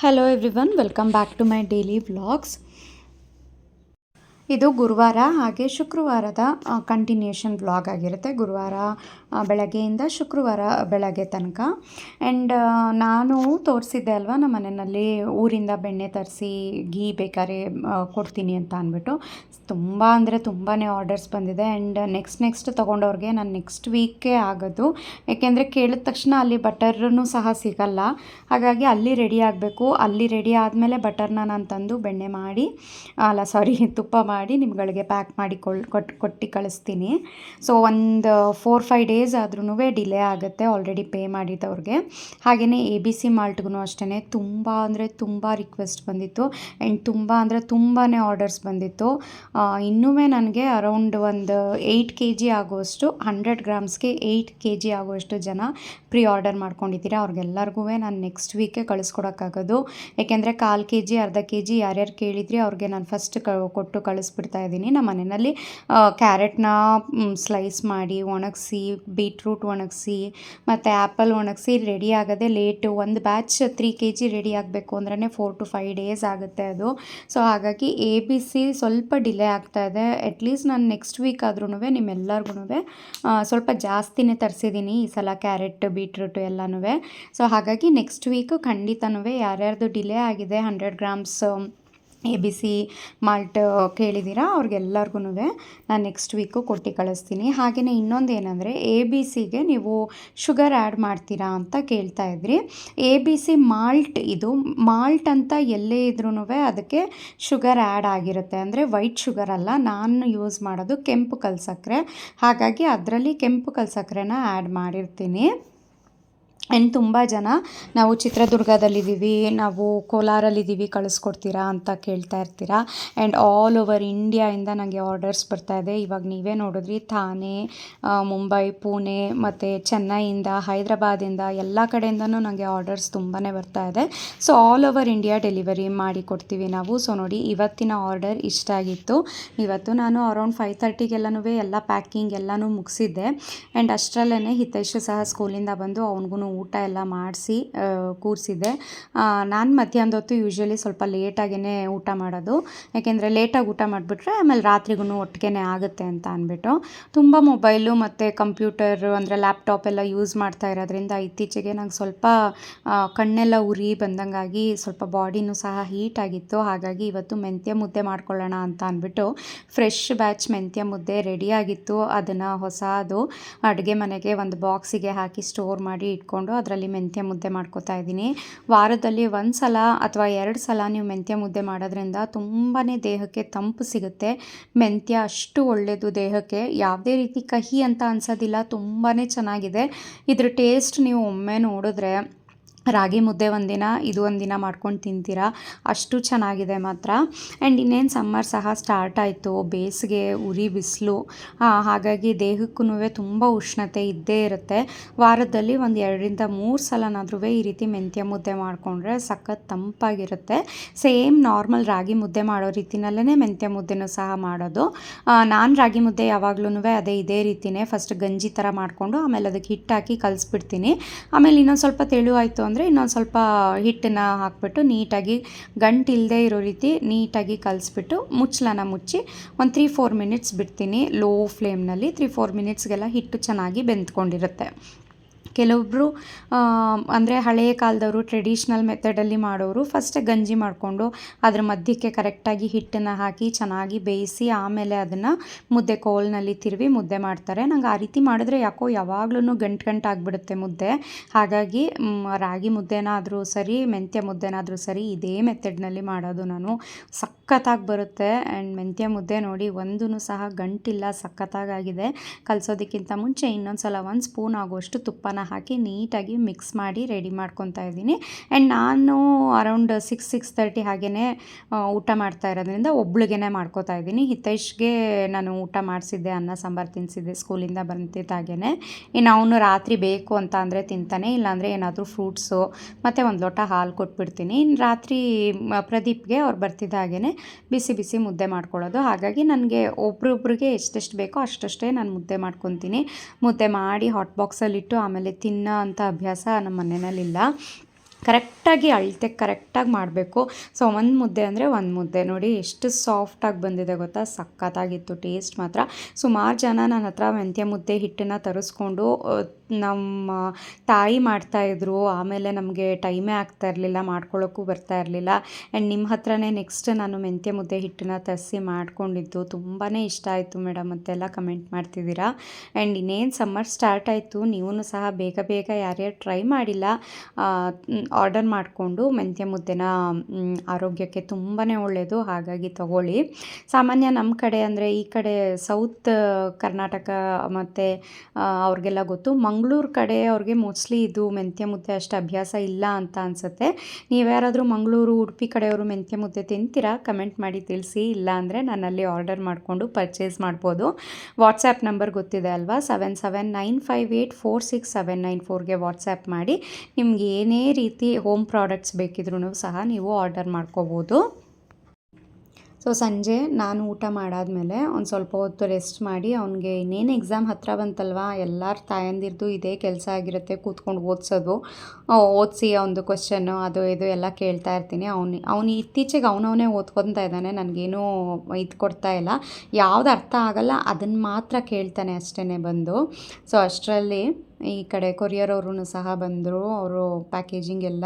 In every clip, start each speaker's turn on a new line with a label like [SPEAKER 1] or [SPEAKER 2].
[SPEAKER 1] hello everyone welcome back to my daily vlogs. ಇದು ಗುರುವಾರ ಹಾಗೆ ಶುಕ್ರವಾರದ ಕಂಟಿನ್ಯೂಷನ್ ವ್ಲಾಗ್ ಆಗಿರುತ್ತೆ. ಗುರುವಾರ ಬೆಳಗ್ಗೆಯಿಂದ ಶುಕ್ರವಾರ ಬೆಳಗ್ಗೆ ತನಕ. ಆ್ಯಂಡ್ ನಾನು ತೋರಿಸಿದ್ದೆ ಅಲ್ವಾ, ನಮ್ಮ ಮನೆಯಲ್ಲಿ ಊರಿಂದ ಬೆಣ್ಣೆ ತರಿಸಿ ಗೀ ಬೇಕಾದ್ರೆ ಕೊಡ್ತೀನಿ ಅಂತ ಅಂದ್ಬಿಟ್ಟು. ತುಂಬ ಅಂದರೆ ತುಂಬಾ ಆರ್ಡರ್ಸ್ ಬಂದಿದೆ. ಆ್ಯಂಡ್ ನೆಕ್ಸ್ಟ್ ನೆಕ್ಸ್ಟ್ ತೊಗೊಂಡವ್ರಿಗೆ ನಾನು ನೆಕ್ಸ್ಟ್ ವೀಕೇ ಆಗೋದು. ಯಾಕೆಂದರೆ ಕೇಳಿದ ತಕ್ಷಣ ಅಲ್ಲಿ ಬಟರ್ನು ಸಹ ಸಿಗಲ್ಲ. ಹಾಗಾಗಿ ಅಲ್ಲಿ ರೆಡಿ ಆಗಬೇಕು. ಅಲ್ಲಿ ರೆಡಿ ಆದಮೇಲೆ ಬಟರ್ನ ನಾನು ತಂದು ಬೆಣ್ಣೆ ಮಾಡಿ, ಅಲ್ಲ ಸಾರಿ ತುಪ್ಪ ಮಾಡಿ ನಿಮ್ಗಳಿಗೆ ಪ್ಯಾಕ್ ಮಾಡಿ ಕೊಳ್ ಕೊಟ್ಟು ಕೊಟ್ಟು ಕಳಿಸ್ತೀನಿ. ಸೊ ಒಂದು ಫೋರ್ ಫೈವ್ ಡೇಸ್ ಆದ್ರೂ ಡಿಲೇ ಆಗುತ್ತೆ ಆಲ್ರೆಡಿ ಪೇ ಮಾಡಿದ್ದವ್ರಿಗೆ ಹಾಗೆಯೇ ಎ ಬಿ ಸಿ ಮಾಲ್ಟ್ಗೂ ಅಷ್ಟೇ ತುಂಬ ಅಂದರೆ ತುಂಬ ರಿಕ್ವೆಸ್ಟ್ ಬಂದಿತ್ತು. ಆ್ಯಂಡ್ ತುಂಬ ಅಂದರೆ ತುಂಬಾ ಆರ್ಡರ್ಸ್ ಬಂದಿತ್ತು. ಇನ್ನೂ ನನಗೆ ಅರೌಂಡ್ ಒಂದು ಏಯ್ಟ್ ಕೆ ಜಿ ಆಗುವಷ್ಟು ಹಂಡ್ರೆಡ್ ಗ್ರಾಮ್ಸ್ಗೆ ಏಯ್ಟ್ ಕೆ ಜಿ ಆಗುವಷ್ಟು ಜನ ಪ್ರೀ ಆರ್ಡರ್ ಮಾಡ್ಕೊಂಡಿದ್ದೀರಾ. ಅವ್ರಿಗೆಲ್ಲರಿಗೂ ನಾನು ನೆಕ್ಸ್ಟ್ ವೀಕೆ ಕಳಿಸ್ಕೊಡೋಕ್ಕಾಗೋದು. ಯಾಕೆಂದರೆ ಕಾಲು ಕೆ ಜಿ ಅರ್ಧ ಕೆ ಜಿ ಯಾರ್ಯಾರು ಕೇಳಿದ್ರಿ ಅವ್ರಿಗೆ ನಾನು ಫಸ್ಟ್ ಕೊಟ್ಟು ಕಳಿಸ್ಬಿಡ್ತಾ ಇದ್ದೀನಿ. ನಮ್ಮ ಮನೆಯಲ್ಲಿ ಕ್ಯಾರೆಟ್ನ ಸ್ಲೈಸ್ ಮಾಡಿ ಒಣಗಿಸಿ, ಬೀಟ್ರೂಟ್ ಒಣಗಿಸಿ, ಮತ್ತು ಆ್ಯಪಲ್ ಒಣಗಿಸಿ ರೆಡಿ ಆಗೋದೇ ಲೇಟು ಒಂದು batch three K G ready ಆಗಬೇಕು ಅಂದ್ರೆ ಫೋರ್ ಟು ಫೈವ್ ಡೇಸ್ ಆಗುತ್ತೆ ಅದು. ಸೊ ಹಾಗಾಗಿ ಎ ಬಿ ಸಿ ಸ್ವಲ್ಪ ಡಿಲೇ ಆಗ್ತಾ ಇದೆ. ಅಟ್ಲೀಸ್ಟ್ ನಾನು ನೆಕ್ಸ್ಟ್ ವೀಕ್ ಆದ್ರೂ ನಿಮ್ಮೆಲ್ಲರಿಗೂ ಸ್ವಲ್ಪ ಜಾಸ್ತಿನೇ ತರಿಸಿದ್ದೀನಿ ಈ ಸಲ ಕ್ಯಾರೆಟ್, ಬೀಟ್ರೂಟ್ ಎಲ್ಲನೂ ಸೊ ಹಾಗಾಗಿ ನೆಕ್ಸ್ಟ್ ವೀಕು ಖಂಡಿತನೂ ಯಾರ್ಯಾರ್ದು ಡಿಲೇ ಆಗಿದೆ hundred grams A B C malt ಕೇಳಿದ್ದೀರಾ? ಅವ್ರಿಗೆಲ್ಲರಿಗೂ ನಾನು ನೆಕ್ಸ್ಟ್ ವೀಕು ಕೊಟ್ಟು ಕಳಿಸ್ತೀನಿ. ಹಾಗೆಯೇ ಇನ್ನೊಂದು ಏನಂದರೆ, ಎ ಬಿ ಸಿಗೆ ನೀವು ಶುಗರ್ ಆ್ಯಡ್ ಮಾಡ್ತೀರಾ ಅಂತ ಕೇಳ್ತಾ ಇದ್ರಿ. ಎ ಬಿ ಸಿ ಮಾಲ್ಟ್ ಇದು, ಮಾಲ್ಟ್ ಅಂತ ಎಲ್ಲೇ ಇದ್ರೂ ಅದಕ್ಕೆ ಶುಗರ್ ಆ್ಯಡ್ ಆಗಿರುತ್ತೆ. ಅಂದರೆ ವೈಟ್ ಶುಗರ್ ಅಲ್ಲ, ನಾನು ಯೂಸ್ ಮಾಡೋದು ಕೆಂಪು ಕಲ್ಸಕ್ಕರೆ ಹಾಗಾಗಿ ಅದರಲ್ಲಿ ಕೆಂಪು ಕಲ್ಸಕ್ಕರೆನ ಆ್ಯಡ್ ಮಾಡಿರ್ತೀನಿ. ಆ್ಯಂಡ್ ತುಂಬ ಜನ ನಾವು ಚಿತ್ರದುರ್ಗದಲ್ಲಿದ್ದೀವಿ, ನಾವು ಕೋಲಾರಲ್ಲಿದ್ದೀವಿ, ಕಳಿಸ್ಕೊಡ್ತೀರಾ ಅಂತ ಕೇಳ್ತಾ ಇರ್ತೀರಾ. ಆ್ಯಂಡ್ ಆಲ್ ಓವರ್ ಇಂಡಿಯಾಯಿಂದ ನನಗೆ ಆರ್ಡರ್ಸ್ ಬರ್ತಾ ಇದೆ. ಇವಾಗ ನೀವೇ ನೋಡಿದ್ರಿ ಥಾನೆ ಮುಂಬೈ, ಪುಣೆ ಮತ್ತು ಚೆನ್ನೈಯಿಂದ, ಹೈದ್ರಾಬಾದಿಂದ ಎಲ್ಲ ಕಡೆಯಿಂದನೂ ನನಗೆ ಆರ್ಡರ್ಸ್ ತುಂಬಾ ಬರ್ತಾ ಇದೆ. So all over India delivery ಮಾಡಿ ಕೊಡ್ತೀವಿ ನಾವು. ಸೊ ನೋಡಿ, ಇವತ್ತಿನ ಆರ್ಡರ್ ಇಷ್ಟ ಆಗಿತ್ತು. ಇವತ್ತು ನಾನು ಅರೌಂಡ್ ಫೈವ್ ತರ್ಟಿಗೆಲ್ಲನೂ ಎಲ್ಲ ಪ್ಯಾಕಿಂಗ್ ಎಲ್ಲನೂ ಮುಗಿಸಿದ್ದೆ. ಆ್ಯಂಡ್ ಅಷ್ಟರಲ್ಲೇ ಹಿತೈಷು ಸಹ ಸ್ಕೂಲಿಂದ ಬಂದು ಅವನಿಗೂ ಊಟ ಎಲ್ಲ ಮಾಡಿಸಿ ಕೂರಿಸಿದ್ದೆ. ನಾನು ಮಧ್ಯಾಹ್ನದ ಹೊತ್ತು ಯೂಶ್ವಲಿ ಸ್ವಲ್ಪ ಲೇಟಾಗೇ ಊಟ ಮಾಡೋದು. ಯಾಕೆಂದರೆ ಲೇಟಾಗಿ ಊಟ ಮಾಡಿಬಿಟ್ರೆ ಆಮೇಲೆ ರಾತ್ರಿಗೂ ಒಟ್ಟಿಗೆ ಆಗುತ್ತೆ ಅಂತ ಅಂದ್ಬಿಟ್ಟು ತುಂಬ ಮೊಬೈಲು ಮತ್ತು ಕಂಪ್ಯೂಟರ್ ಅಂದರೆ ಲ್ಯಾಪ್ಟಾಪ್ ಎಲ್ಲ ಯೂಸ್ ಮಾಡ್ತಾ ಇರೋದ್ರಿಂದ ಇತ್ತೀಚೆಗೆ ನಂಗೆ ಸ್ವಲ್ಪ ಕಣ್ಣೆಲ್ಲ ಉರಿ ಬಂದಂಗಾಗಿ ಸ್ವಲ್ಪ ಬಾಡಿನೂ ಸಹ ಹೀಟ್ ಆಗಿತ್ತು. ಹಾಗಾಗಿ ಇವತ್ತು ಮೆಂತ್ಯ ಮುದ್ದೆ ಮಾಡ್ಕೊಳ್ಳೋಣ ಅಂತ ಅಂದ್ಬಿಟ್ಟು ಫ್ರೆಶ್ ಬ್ಯಾಚ್ ಮೆಂತ್ಯ ಮುದ್ದೆ ರೆಡಿಯಾಗಿತ್ತು ಅದನ್ನು ಹೊಸದು ಅಡುಗೆ ಮನೆಗೆ ಒಂದು ಬಾಕ್ಸಿಗೆ ಹಾಕಿ ಸ್ಟೋರ್ ಮಾಡಿ ಇಟ್ಕೊಂಡು ಅದರಲ್ಲಿ ಮೆಂತ್ಯ ಮುದ್ದೆ ಮಾಡ್ಕೋತಾ ಇದ್ದೀನಿ. ವಾರದಲ್ಲಿ ಒಂದು ಸಲ ಅಥವಾ ಎರಡು ಸಲ ನೀವು ಮೆಂತ್ಯ ಮುದ್ದೆ ಮಾಡೋದ್ರಿಂದ ತುಂಬಾ ದೇಹಕ್ಕೆ ತಂಪು ಸಿಗುತ್ತೆ. ಮೆಂತ್ಯ ಅಷ್ಟು ಒಳ್ಳೆಯದು ದೇಹಕ್ಕೆ. ಯಾವುದೇ ರೀತಿ ಕಹಿ ಅಂತ ಅನ್ಸೋದಿಲ್ಲ ತುಂಬಾ ಚೆನ್ನಾಗಿದೆ. ಇದ್ರ ಟೇಸ್ಟ್ ನೀವು ಒಮ್ಮೆ ನೋಡಿದ್ರೆ ರಾಗಿ ಮುದ್ದೆ ಒಂದಿನ ಇದು ಒಂದಿನ ಮಾಡ್ಕೊಂಡು ತಿಂತೀರಾ? ಅಷ್ಟು ಚೆನ್ನಾಗಿದೆ ಮಾತ್ರ. ಆ್ಯಂಡ್ ಇನ್ನೇನು ಸಮ್ಮರ್ ಸಹ ಸ್ಟಾರ್ಟ್ ಆಯಿತು. ಬೇಸಿಗೆ, ಉರಿ, ಬಿಸಿಲು. ಹಾಗಾಗಿ ದೇಹಕ್ಕೂ ತುಂಬ ಉಷ್ಣತೆ ಇದ್ದೇ ಇರುತ್ತೆ. ವಾರದಲ್ಲಿ ಒಂದು ಎರಡರಿಂದ ಮೂರು ಸಲನಾದ್ರೂ ಈ ರೀತಿ ಮೆಂತ್ಯ ಮುದ್ದೆ ಮಾಡಿಕೊಂಡ್ರೆ ಸಖತ್ ತಂಪಾಗಿರುತ್ತೆ. ಸೇಮ್ ನಾರ್ಮಲ್ ರಾಗಿ ಮುದ್ದೆ ಮಾಡೋ ರೀತಿನಲ್ಲೇ ಮೆಂತ್ಯ ಮುದ್ದೆನೂ ಸಹ ಮಾಡೋದು. ನಾನು ರಾಗಿ ಮುದ್ದೆ ಯಾವಾಗ್ಲೂ ಅದೇ ಇದೇ ರೀತಿನೇ ಫಸ್ಟ್ ಗಂಜಿ ಥರ ಮಾಡಿಕೊಂಡು ಆಮೇಲೆ ಅದಕ್ಕೆ ಹಿಟ್ಟಾಕಿ ಕಲಿಸ್ಬಿಡ್ತೀನಿ. ಆಮೇಲೆ ಇನ್ನೊಂದು ಸ್ವಲ್ಪ ತೆಳು ಆಯಿತು ಅಂದರೆ ಇನ್ನೊಂದು ಸ್ವಲ್ಪ ಹಿಟ್ಟನ್ನು ಹಾಕ್ಬಿಟ್ಟು ನೀಟಾಗಿ ಗಂಟಿಲ್ಲದೆ ಇರೋ ರೀತಿ ನೀಟಾಗಿ ಕಲಿಸ್ಬಿಟ್ಟು ಮುಚ್ಚಲನ ಮುಚ್ಚಿ ಒಂದು ತ್ರೀ ಫೋರ್ ಮಿನಿಟ್ಸ್ ಬಿಡ್ತೀನಿ. ಲೋ ಫ್ಲೇಮ್ನಲ್ಲಿ ತ್ರೀ ಫೋರ್ ಮಿನಿಟ್ಸ್ಗೆಲ್ಲ ಹಿಟ್ಟು ಚೆನ್ನಾಗಿ ಬೆಂದ್ಕೊಂಡಿರುತ್ತೆ. ಕೆಲವೊಬ್ಬರು ಅಂದರೆ ಹಳೆಯ ಕಾಲದವರು ಟ್ರೆಡಿಷ್ನಲ್ ಮೆಥಡಲ್ಲಿ ಮಾಡೋರು ಫಸ್ಟ್ ಗಂಜಿ ಮಾಡಿಕೊಂಡು ಅದ್ರ ಮಧ್ಯಕ್ಕೆ ಕರೆಕ್ಟಾಗಿ ಹಿಟ್ಟನ್ನು ಹಾಕಿ ಚೆನ್ನಾಗಿ ಬೇಯಿಸಿ ಆಮೇಲೆ ಅದನ್ನು ಮುದ್ದೆ ಕೋಲ್ನಲ್ಲಿ ತಿರುವಿ ಮುದ್ದೆ ಮಾಡ್ತಾರೆ. ನಂಗೆ ಆ ರೀತಿ ಮಾಡಿದ್ರೆ ಯಾಕೋ ಯಾವಾಗ್ಲೂ ಗಂಟು ಗಂಟು ಆಗಿಬಿಡುತ್ತೆ ಮುದ್ದೆ. ಹಾಗಾಗಿ ರಾಗಿ ಮುದ್ದೆನಾದರೂ ಸರಿ, ಮೆಂತ್ಯ ಮುದ್ದೆನಾದರೂ ಸರಿ ಇದೇ ಮೆಥಡ್ನಲ್ಲಿ ಮಾಡೋದು ನಾನು. ಸಖತ್ತಾಗಿ ಬರುತ್ತೆ ಆ್ಯಂಡ್ ಮೆಂತ್ಯ ಮುದ್ದೆ ನೋಡಿ ಒಂದೂ ಸಹ ಗಂಟಿಲ್ಲ ಸಖತ್ತಾಗಾಗಿದೆ ಕಲಿಸೋದಕ್ಕಿಂತ ಮುಂಚೆ ಇನ್ನೊಂದು ಸಲ ಒಂದು ಸ್ಪೂನ್ ಆಗುವಷ್ಟು ತುಪ್ಪನ ಹಾಕಿ ನೀಟಾಗಿ ಮಿಕ್ಸ್ ಮಾಡಿ ರೆಡಿ ಮಾಡ್ಕೊತಾ ಇದ್ದೀನಿ. ಆ್ಯಂಡ್ ನಾನು ಅರೌಂಡ್ ಸಿಕ್ಸ್ ಸಿಕ್ಸ್ ತರ್ಟಿ ಹಾಗೆಯೇ ಊಟ ಮಾಡ್ತಾ ಇರೋದ್ರಿಂದ ಒಬ್ಳಿಗೆ ಮಾಡ್ಕೋತಾ ಇದ್ದೀನಿ. ಹಿತೈಷ್ಗೆ ನಾನು ಊಟ ಮಾಡಿಸಿದ್ದೆ, ಅನ್ನ, ಸಾಂಬಾರು ತಿನ್ನಿಸಿದ್ದೆ ಸ್ಕೂಲಿಂದ ಬಂದಿದ್ದಾಗೇ ಇನ್ನು ಅವನು ರಾತ್ರಿ ಬೇಕು ಅಂತ ಅಂದರೆ ತಿಂತಾನೆ, ಇಲ್ಲಾಂದರೆ ಏನಾದರೂ ಫ್ರೂಟ್ಸು, ಮತ್ತು ಒಂದು ಲೋಟ ಹಾಲು ಕೊಟ್ಬಿಡ್ತೀನಿ. ಇನ್ನು ರಾತ್ರಿ ಪ್ರದೀಪ್ಗೆ ಅವ್ರು ಬರ್ತಿದ್ದ ಹಾಗೇ ಬಿಸಿ ಬಿಸಿ ಮುದ್ದೆ ಮಾಡ್ಕೊಳ್ಳೋದು. ಹಾಗಾಗಿ ನನಗೆ ಒಬ್ರೊಬ್ರಿಗೆ ಎಷ್ಟೆಷ್ಟು ಬೇಕೋ ಅಷ್ಟಷ್ಟೇ ನಾನು ಮುದ್ದೆ ಮಾಡ್ಕೊತೀನಿ. ಮುದ್ದೆ ಮಾಡಿ ಹಾಟ್ ಬಾಕ್ಸಲ್ಲಿಟ್ಟು ಆಮೇಲೆ ತಿನ್ನೋ ಅಂಥ ಅಭ್ಯಾಸ ನಮ್ಮ ಮನೆಯಲ್ಲಿಲ್ಲ. ಕರೆಕ್ಟಾಗಿ ಅಳತೆ ಕರೆಕ್ಟಾಗಿ ಮಾಡಬೇಕು. ಸೊ, ಒಂದು ಮುದ್ದೆ ಅಂದರೆ ಒಂದು ಮುದ್ದೆ. ನೋಡಿ, ಎಷ್ಟು ಸಾಫ್ಟಾಗಿ ಬಂದಿದೆ ಗೊತ್ತಾ? ಸಖತ್ತಾಗಿತ್ತು ಟೇಸ್ಟ್ ಮಾತ್ರ. ಸುಮಾರು ಜನ ನನ್ನ ಹತ್ರ ಮೆಂತ್ಯ ಮುದ್ದೆ ಹಿಟ್ಟನ್ನು ತರಿಸ್ಕೊಂಡು ನಮ್ಮ ತಾಯಿ ಮಾಡ್ತಾಯಿದ್ರು ಆಮೇಲೆ ನಮಗೆ ಟೈಮೇ ಆಗ್ತಾ ಇರಲಿಲ್ಲ ಮಾಡ್ಕೊಳ್ಳೋಕ್ಕೂ ಬರ್ತಾ ಇರಲಿಲ್ಲ. ಆ್ಯಂಡ್ ನಿಮ್ಮ ಹತ್ರನೇ ನೆಕ್ಸ್ಟ್ ನಾನು ಮೆಂತ್ಯ ಮುದ್ದೆ ಹಿಟ್ಟನ್ನ ತರಿಸಿ ಮಾಡ್ಕೊಂಡಿದ್ದು. ತುಂಬಾ ಇಷ್ಟ ಆಯಿತು ಮೇಡಮ್ ಅಂತೆಲ್ಲ ಕಮೆಂಟ್ ಮಾಡ್ತಿದ್ದೀರಾ? ಆ್ಯಂಡ್ ಇನ್ನೇನು ಸಮ್ಮರ್ ಸ್ಟಾರ್ಟ್ ಆಯಿತು ನೀವು ಸಹ ಬೇಗ ಬೇಗ ಯಾರ್ಯಾರು ಟ್ರೈ ಮಾಡಿಲ್ಲ ಆರ್ಡರ್ ಮಾಡಿಕೊಂಡು ಮೆಂತ್ಯ ಮುದ್ದೆನ ಆರೋಗ್ಯಕ್ಕೆ ತುಂಬಾ ಒಳ್ಳೆಯದು ಹಾಗಾಗಿ ತಗೊಳ್ಳಿ. ಸಾಮಾನ್ಯ ನಮ್ಮ ಕಡೆ ಅಂದರೆ ಈ ಕಡೆ ಸೌತ್, ಕರ್ನಾಟಕ ಮತ್ತು ಅವ್ರಿಗೆಲ್ಲ ಗೊತ್ತು. ಮಂಗಳೂರು ಕಡೆ ಅವ್ರಿಗೆ ಮೋಸ್ಟ್ಲಿ ಇದು ಮೆಂತ್ಯ ಮುದ್ದೆ ಅಷ್ಟು ಅಭ್ಯಾಸ ಇಲ್ಲ ಅಂತ ಅನಿಸುತ್ತೆ. ನೀವು ಯಾರಾದರೂ ಮಂಗಳೂರು, ಉಡುಪಿ ಕಡೆಯವರು ಮೆಂತ್ಯ ಮುದ್ದೆ ತಿಂತೀರಾ? ಕಮೆಂಟ್ ಮಾಡಿ ತಿಳಿಸಿ. ಇಲ್ಲ ಅಂದರೆ ನಾನಲ್ಲಿ ಆರ್ಡರ್ ಮಾಡಿಕೊಂಡು ಪರ್ಚೇಸ್ ಮಾಡ್ಬೋದು. ವಾಟ್ಸ್ಯಾಪ್ ನಂಬರ್ ಗೊತ್ತಿದೆ ಅಲ್ವಾ? Seven seven nine five eight four six seven nine ಫೋರ್ಗೆ WhatsApp ಮಾಡಿ. ನಿಮ್ಗೆ ಏನೇ ರೀತಿ ಹೋಮ್ ಪ್ರಾಡಕ್ಟ್ಸ್ ಬೇಕಿದ್ರೂ ಸಹ ನೀವು ಆರ್ಡರ್ ಮಾಡ್ಕೋಬೋದು. ಸೊ, ಸಂಜೆ ನಾನು ಊಟ ಮಾಡಾದಮೇಲೆ ಒಂದು ಸ್ವಲ್ಪ ಹೊತ್ತು ರೆಸ್ಟ್ ಮಾಡಿ ಅವನಿಗೆ ಇನ್ನೇನು ಎಕ್ಸಾಮ್ ಹತ್ತಿರ ಬಂತಲ್ವ? ಎಲ್ಲರ ತಾಯಂದಿರ್ದು ಇದೇ ಕೆಲಸ ಆಗಿರುತ್ತೆ, ಕೂತ್ಕೊಂಡು ಓದಿಸೋದು. ಓದಿಸಿ ಅವನದು ಕ್ವಶನ್ನು ಅದು, ಇದು ಎಲ್ಲ ಕೇಳ್ತಾ ಇರ್ತೀನಿ. ಅವನು ಅವನು ಇತ್ತೀಚೆಗೆ ಅವನವನೇ ಓದ್ಕೊತಾ ಇದ್ದಾನೆ, ನನಗೇನು ಇದು ಕೊಡ್ತಾ ಇಲ್ಲ. ಯಾವ್ದು ಅರ್ಥ ಆಗಲ್ಲ ಅದನ್ನು ಮಾತ್ರ ಕೇಳ್ತಾನೆ ಅಷ್ಟೇ ಬಂದು. ಸೊ, ಅಷ್ಟರಲ್ಲಿ ಈ ಕಡೆ ಕೊರಿಯರ್ ಅವರು ಸಹ ಬಂದರು, ಅವರು ಪ್ಯಾಕೇಜಿಂಗ್ ಎಲ್ಲ.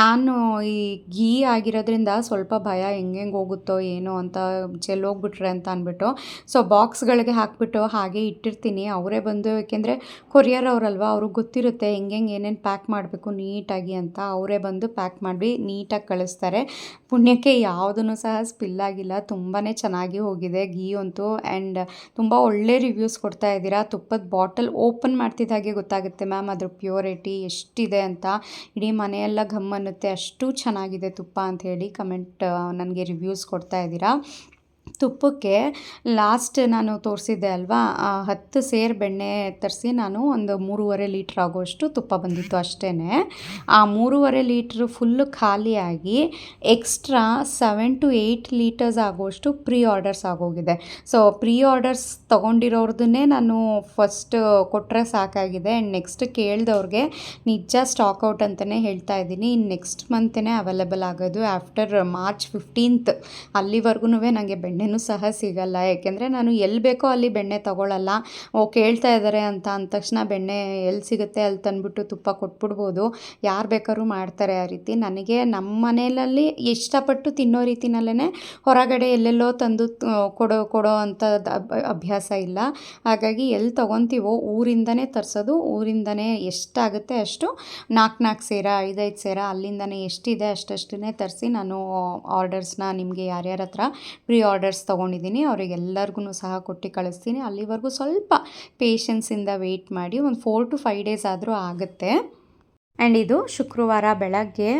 [SPEAKER 1] ನಾನು ಈ ಘೀ ಆಗಿರೋದ್ರಿಂದ ಸ್ವಲ್ಪ ಭಯ ಹೆಂಗೆ ಹೋಗುತ್ತೋ ಏನೋ ಅಂತ ಚೆಲ್ಲೋಗ್ಬಿಟ್ರೆ ಅಂತ ಅಂದ್ಬಿಟ್ಟು ಸೊ ಬಾಕ್ಸ್ಗಳಿಗೆ ಹಾಕಿಬಿಟ್ಟು ಹಾಗೆ ಇಟ್ಟಿರ್ತೀನಿ. ಅವರೇ ಬಂದು ಏಕೆಂದರೆ ಕೊರಿಯರ್ ಅವರಲ್ವ, ಅವ್ರಿಗೆ ಗೊತ್ತಿರುತ್ತೆ ಹೆಂಗೆ ಏನೇನು ಪ್ಯಾಕ್ ಮಾಡಬೇಕು ನೀಟಾಗಿ ಅಂತ. ಅವರೇ ಬಂದು ಪ್ಯಾಕ್ ಮಾಡಿ ನೀಟಾಗಿ ಕಳಿಸ್ತಾರೆ. ಪುಣ್ಯಕ್ಕೆ ಯಾವುದೂ ಸಹ ಸ್ಪಿಲ್ ಆಗಿಲ್ಲ. ತುಂಬಾ ಚೆನ್ನಾಗಿ ಹೋಗಿದೆ ಘೀ ಅಂತೂ. ಆ್ಯಂಡ್ ತುಂಬ ಒಳ್ಳೆ ರಿವ್ಯೂಸ್ ಕೊಡ್ತಾ ಇದ್ದೀರಾ. ತುಪ್ಪದ ಬಾಟಲ್ ಓಪನ್ ಮಾಡ್ತಿದ್ದ ಹಾಗೆ ಗೊತ್ತಾಗುತ್ತೆ ಮ್ಯಾಮ್ ಅದ್ರ ಪ್ಯೂರಿಟಿ ಎಷ್ಟಿದೆ ಅಂತ. ಇಡೀ ಮನೆಯೆಲ್ಲ ಘಮ್ ಅನ್ನುತ್ತೆ. ಅಷ್ಟು ಚೆನ್ನಾಗಿದೆ ತುಪ್ಪ ಅಂತ ಹೇಳಿ ಕಮೆಂಟ್ ನನಗೆ ರಿವ್ಯೂಸ್ ಕೊಡ್ತಾ ಇದ್ದೀರಾ. ತುಪ್ಪಕ್ಕೆ ಲಾಸ್ಟ್ ನಾನು ತೋರಿಸಿದ್ದೆ ಅಲ್ವಾ? ಹತ್ತು ಸೇರು ಬೆಣ್ಣೆ ತರಿಸಿ ನಾನು ಒಂದು ಮೂರುವರೆ ಲೀಟ್ರ್ ಆಗೋಷ್ಟು ತುಪ್ಪ ಬಂದಿತ್ತು ಅಷ್ಟೇ ಆ ಮೂರುವರೆ ಲೀಟ್ರ್ ಫುಲ್ಲು ಖಾಲಿಯಾಗಿ extra seven to eight litres ಆಗೋಷ್ಟು ಪ್ರೀ ಆರ್ಡರ್ಸ್ ಆಗೋಗಿದೆ. ಸೊ ಪ್ರೀ ಆರ್ಡರ್ಸ್ ತೊಗೊಂಡಿರೋರ್ದನ್ನೇ ನಾನು ಫಸ್ಟ್ ಕೊಟ್ಟರೆ ಸಾಕಾಗಿದೆ. ಆ್ಯಂಡ್ ನೆಕ್ಸ್ಟ್ ಕೇಳಿದವ್ರಿಗೆ ನಿಜ ಸ್ಟಾಕ್ಔಟ್ ಅಂತಲೇ ಹೇಳ್ತಾ ಇದ್ದೀನಿ. ಇನ್ನು ನೆಕ್ಸ್ಟ್ ಮಂತೇ ಅವೈಲೇಬಲ್ ಆಗೋದು ಆಫ್ಟರ್ ಮಾರ್ಚ್ ಫಿಫ್ಟೀನ್ತ್ ಅಲ್ಲಿವರೆಗೂ ನನಗೆ ಬೆಣ್ಣೆ ಬೆಣ್ಣೆನೂ ಸಹ ಸಿಗಲ್ಲ. ಯಾಕೆಂದರೆ ನಾನು ಎಲ್ಲಿ ಬೇಕೋ ಅಲ್ಲಿ ಬೆಣ್ಣೆ ತೊಗೊಳ್ಳಲ್ಲ ಓ, ಕೇಳ್ತಾ ಇದ್ದಾರೆ ಅಂತ ಅಂದ ತಕ್ಷಣ ಬೆಣ್ಣೆ ಎಲ್ಲಿ ಸಿಗುತ್ತೆ ಅಲ್ಲಿ ತಂದುಬಿಟ್ಟು ತುಪ್ಪ ಕೊಟ್ಬಿಡ್ಬೋದು. ಯಾರು ಬೇಕಾದ್ರೂ ಮಾಡ್ತಾರೆ ಆ ರೀತಿ. ನನಗೆ ನಮ್ಮ ಮನೆಯಲ್ಲಿ ಇಷ್ಟಪಟ್ಟು ತಿನ್ನೋ ರೀತಿನಲ್ಲೇ ಹೊರಗಡೆ ಎಲ್ಲೆಲ್ಲೋ ತಂದು ಕೊಡೋ ಕೊಡೋ ಅಂಥ ಅಭ್ಯಾಸ ಇಲ್ಲ. ಹಾಗಾಗಿ ಎಲ್ಲಿ ತೊಗೊತೀವೋ ಊರಿಂದನೇ ತರಿಸೋದು. ಊರಿಂದನೇ ಎಷ್ಟಾಗುತ್ತೆ ಅಷ್ಟು ನಾಲ್ಕು ನಾಲ್ಕು ಸೇರ, ಐದೈದು ಸೇರ ಅಲ್ಲಿಂದನೇ ಎಷ್ಟಿದೆ ಅಷ್ಟಷ್ಟನ್ನೇ ತರಿಸಿ ನಾನು ಆರ್ಡರ್ಸ್ನ ನಿಮಗೆ ಯಾರ್ಯಾರ ಹತ್ರ ಪ್ರೀ ಆರ್ಡರ್ಸ್ ತೊಗೊಂಡಿದ್ದೀನಿ ಅವರಿಗೆಲ್ಲರಿಗೂ ಸಹ ಕೊಟ್ಟು ಕಳಿಸ್ತೀನಿ. ಅಲ್ಲಿವರೆಗೂ ಸ್ವಲ್ಪ ಪೇಷನ್ಸಿಂದ ವೆಯ್ಟ್ ಮಾಡಿ, ಒಂದು ಫೋರ್ ಟು ಫೈವ್ ಡೇಸ್ ಆದರೂ ಆಗುತ್ತೆ. ಆ್ಯಂಡ್ ಇದು ಶುಕ್ರವಾರ ಬೆಳಗ್ಗೆ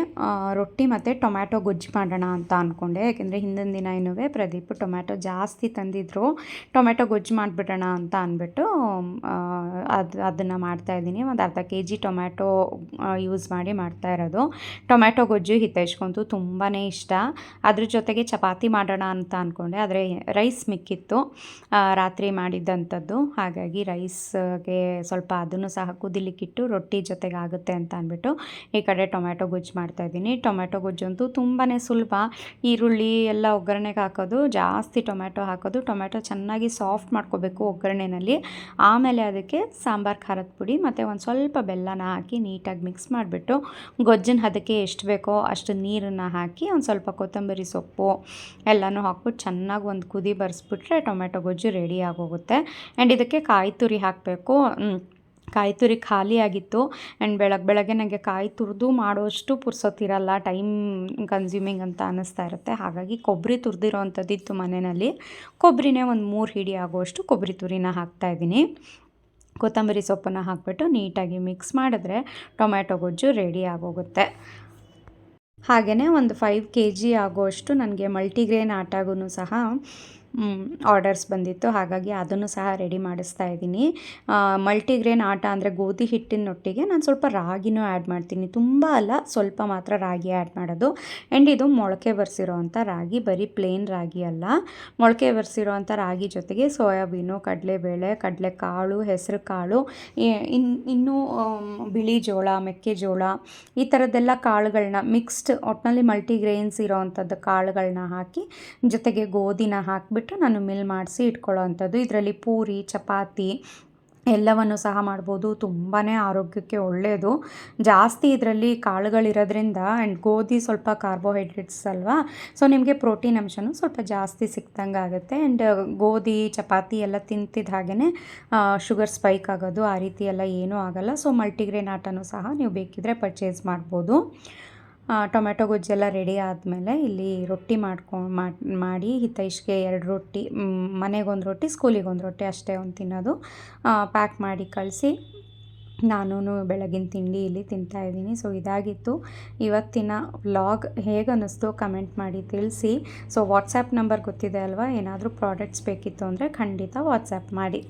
[SPEAKER 1] ರೊಟ್ಟಿ ಮತ್ತು ಟೊಮ್ಯಾಟೊ ಗೊಜ್ಜು ಮಾಡೋಣ ಅಂತ ಅಂದ್ಕೊಂಡೆ ಯಾಕೆಂದರೆ ಹಿಂದಿನ ದಿನ ಏನೂ ಪ್ರದೀಪ್ ಟೊಮ್ಯಾಟೊ ಜಾಸ್ತಿ ತಂದಿದ್ರು. ಟೊಮ್ಯಾಟೊ ಗೊಜ್ಜು ಮಾಡಿಬಿಡೋಣ ಅಂತ ಅಂದ್ಬಿಟ್ಟು ಅದು, ಅದನ್ನು ಮಾಡ್ತಾಯಿದ್ದೀನಿ ಒಂದು ಅರ್ಧ ಕೆ ಜಿ ಟೊಮ್ಯಾಟೊ ಯೂಸ್ ಮಾಡಿ ಮಾಡ್ತಾ ಇರೋದು. ಟೊಮ್ಯಾಟೊ ಗೊಜ್ಜು ಹಿತೈಸ್ಕೊಂತು ತುಂಬಾ ಇಷ್ಟ. ಅದ್ರ ಜೊತೆಗೆ ಚಪಾತಿ ಮಾಡೋಣ ಅಂತ ಅಂದ್ಕೊಂಡೆ ಆದರೆ ರೈಸ್ ಮಿಕ್ಕಿತ್ತು. ರಾತ್ರಿ ಮಾಡಿದ್ದಂಥದ್ದು ಹಾಗಾಗಿ ರೈಸ್ಗೆ ಸ್ವಲ್ಪ ಅದನ್ನು ಸಹ ಕುದಿಲಿಕ್ಕಿಟ್ಟು ರೊಟ್ಟಿ ಜೊತೆಗೆ ಆಗುತ್ತೆ ಅಂತ ಅಂದ್ಬಿಟ್ಟು ಈ ಕಡೆ ಟೊಮ್ಯಾಟೊ ಗೊಜ್ಜು ಮಾಡ್ತಾಯಿದ್ದೀನಿ ಟೊಮ್ಯಾಟೊ ಗೊಜ್ಜು ಅಂತೂ ತುಂಬಾ ಸುಲಭ. ಈರುಳ್ಳಿ ಎಲ್ಲ ಒಗ್ಗರಣೆಗೆ ಹಾಕೋದು, ಜಾಸ್ತಿ ಟೊಮ್ಯಾಟೊ ಹಾಕೋದು, ಟೊಮ್ಯಾಟೊ ಚೆನ್ನಾಗಿ ಸಾಫ್ಟ್ ಮಾಡ್ಕೋಬೇಕು ಒಗ್ಗರಣೆನಲ್ಲಿ. ಆಮೇಲೆ ಅದಕ್ಕೆ ಸಾಂಬಾರು, ಖಾರದ ಪುಡಿ ಮತ್ತು ಒಂದು ಸ್ವಲ್ಪ ಬೆಲ್ಲನ ಹಾಕಿ ನೀಟಾಗಿ ಮಿಕ್ಸ್ ಮಾಡಿಬಿಟ್ಟು ಗೊಜ್ಜಿನ ಅದಕ್ಕೆ ಎಷ್ಟು ಬೇಕೋ ಅಷ್ಟು ನೀರನ್ನು ಹಾಕಿ ಒಂದು ಸ್ವಲ್ಪ ಕೊತ್ತಂಬರಿ ಸೊಪ್ಪು ಎಲ್ಲನೂ ಹಾಕ್ಬಿಟ್ಟು ಚೆನ್ನಾಗಿ ಒಂದು ಕುದಿ ಬರೆಸ್ಬಿಟ್ರೆ ಟೊಮ್ಯಾಟೊ ಗೊಜ್ಜು ರೆಡಿ ಆಗೋಗುತ್ತೆ. ಆ್ಯಂಡ್ ಇದಕ್ಕೆ ಕಾಯಿ ತುರಿ ಹಾಕಬೇಕು ಕಾಯಿ ತುರಿ ಖಾಲಿಯಾಗಿತ್ತು ಆ್ಯಂಡ್ ಬೆಳಗ್ಗೆ ಬೆಳಗ್ಗೆ ನನಗೆ ಕಾಯಿ ತುರಿದು ಮಾಡೋಷ್ಟು ಪುರ್ಸೊತ್ತಿರಲ್ಲ ಟೈಮ್ ಕನ್ಸ್ಯೂಮಿಂಗ್ ಅಂತ ಅನ್ನಿಸ್ತಾ ಇರುತ್ತೆ. ಹಾಗಾಗಿ ಕೊಬ್ಬರಿ ತುರಿದಿರೋ ಮನೆಯಲ್ಲಿ ಕೊಬ್ಬರಿನೇ ಒಂದು ಮೂರು ಹಿಡಿ ಆಗುವಷ್ಟು ಕೊಬ್ಬರಿ ತುರಿನ ಹಾಕ್ತಾಯಿದ್ದೀನಿ ಕೊತ್ತಂಬರಿ ಸೊಪ್ಪನ್ನು ಹಾಕಿಬಿಟ್ಟು ನೀಟಾಗಿ ಮಿಕ್ಸ್ ಮಾಡಿದ್ರೆ ಟೊಮ್ಯಾಟೊ ಗೊಜ್ಜು ರೆಡಿ ಆಗೋಗುತ್ತೆ. ಹಾಗೆಯೇ ಒಂದು ಫೈವ್ ಕೆ ಜಿ ಆಗೋಷ್ಟು ನನಗೆ ಮಲ್ಟಿಗ್ರೇನ್ ಆಟಾಗೂ ಸಹ ಆರ್ಡರ್ಸ್ ಬಂದಿತ್ತು. ಹಾಗಾಗಿ ಅದನ್ನು ಸಹ ರೆಡಿ ಮಾಡಿಸ್ತಾ ಇದ್ದೀನಿ. ಮಲ್ಟಿಗ್ರೇನ್ ಆಟ ಅಂದರೆ ಗೋಧಿ ಹಿಟ್ಟಿನೊಟ್ಟಿಗೆ ನಾನು ಸ್ವಲ್ಪ ರಾಗಿನೂ ಆ್ಯಡ್ ಮಾಡ್ತೀನಿ. ತುಂಬ ಅಲ್ಲ, ಸ್ವಲ್ಪ ಮಾತ್ರ ರಾಗಿ ಆ್ಯಡ್ ಮಾಡೋದು. ಆ್ಯಂಡ್ ಇದು ಮೊಳಕೆ ಬರ್ಸಿರೋ ಅಂಥ ರಾಗಿ, ಬರೀ ಪ್ಲೇನ್ ರಾಗಿ ಅಲ್ಲ. ಮೊಳಕೆ ಬರ್ಸಿರೋ ಅಂಥ ರಾಗಿ ಜೊತೆಗೆ ಸೋಯಾಬೀನು, ಕಡಲೆಬೇಳೆ, ಕಡಲೆಕಾಳು ಹೆಸರು ಕಾಳು ಇನ್ನು ಇನ್ನೂ ಬಿಳಿ ಜೋಳ ಮೆಕ್ಕೆಜೋಳ ಈ ಥರದ್ದೆಲ್ಲ ಕಾಳುಗಳನ್ನ ಮಿಕ್ಸ್ಡ್ ಒಟ್ಟಿನಲ್ಲಿ ಮಲ್ಟಿಗ್ರೇನ್ಸ್ ಇರೋ ಅಂಥದ್ದು ಕಾಳುಗಳನ್ನ ಹಾಕಿ ಜೊತೆಗೆ ಗೋಧಿನ ಹಾಕಿಬಿಟ್ಟು ನಾನು ಮಿಲ್ ಮಾಡಿಸಿ ಇಟ್ಕೊಳ್ಳೋ ಅಂಥದ್ದು. ಇದರಲ್ಲಿ ಪೂರಿ, ಚಪಾತಿ ಎಲ್ಲವನ್ನು ಸಹ ಮಾಡ್ಬೋದು. ತುಂಬಾ ಆರೋಗ್ಯಕ್ಕೆ ಒಳ್ಳೆಯದು ಜಾಸ್ತಿ ಇದರಲ್ಲಿ ಕಾಳುಗಳಿರೋದ್ರಿಂದ ಆ್ಯಂಡ್ ಗೋಧಿ ಸ್ವಲ್ಪ ಕಾರ್ಬೋಹೈಡ್ರೇಟ್ಸ್ ಅಲ್ವಾ? ಸೊ ನಿಮಗೆ ಪ್ರೋಟೀನ್ ಅಂಶನೂ ಸ್ವಲ್ಪ ಜಾಸ್ತಿ ಸಿಕ್ದಂಗೆ ಆಗುತ್ತೆ. ಆ್ಯಂಡ್ ಗೋಧಿ, ಚಪಾತಿ ಎಲ್ಲ ತಿಂತಿದ್ದ ಹಾಗೇ ಶುಗರ್ ಸ್ಪೈಕ್ ಆಗೋದು ಆ ರೀತಿ ಎಲ್ಲ ಏನೂ ಆಗೋಲ್ಲ. ಸೊ ಮಲ್ಟಿಗ್ರೇನ್ ಆಟನೂ ಸಹ ನೀವು ಬೇಕಿದ್ದರೆ ಪರ್ಚೇಸ್ ಮಾಡ್ಬೋದು. ಟೊಮೆಟೊ ಗೊಜ್ಜೆಲ್ಲ ರೆಡಿ ಆದಮೇಲೆ ಇಲ್ಲಿ ರೊಟ್ಟಿ ಮಾಡ್ಕೊಂಡು ಮಾಡಿ ಹಿತೈಷ್ಗೆ ಎರಡು ರೊಟ್ಟಿ ಮನೆಗೊಂದು ರೊಟ್ಟಿ ಸ್ಕೂಲಿಗೊಂದು ರೊಟ್ಟಿ ಅಷ್ಟೇ ಒಂದು ತಿನ್ನೋದು. ಪ್ಯಾಕ್ ಮಾಡಿ ಕಳಿಸಿ ನಾನು ಬೆಳಗಿನ ತಿಂಡಿ ಇಲ್ಲಿ ತಿಂತಾಯಿದ್ದೀನಿ ಸೊ ಇದಾಗಿತ್ತು. ಇವತ್ತಿನ ವ್ಲಾಗ್ ಹೇಗೆ ಅನ್ನಿಸ್ತು ಕಮೆಂಟ್ ಮಾಡಿ ತಿಳಿಸಿ. ಸೊ ವಾಟ್ಸಪ್ ನಂಬರ್ ಗೊತ್ತಿದೆ ಅಲ್ವಾ? ಏನಾದರೂ ಪ್ರಾಡಕ್ಟ್ಸ್ ಬೇಕಿತ್ತು ಅಂದರೆ ಖಂಡಿತ ವಾಟ್ಸಪ್ ಮಾಡಿ.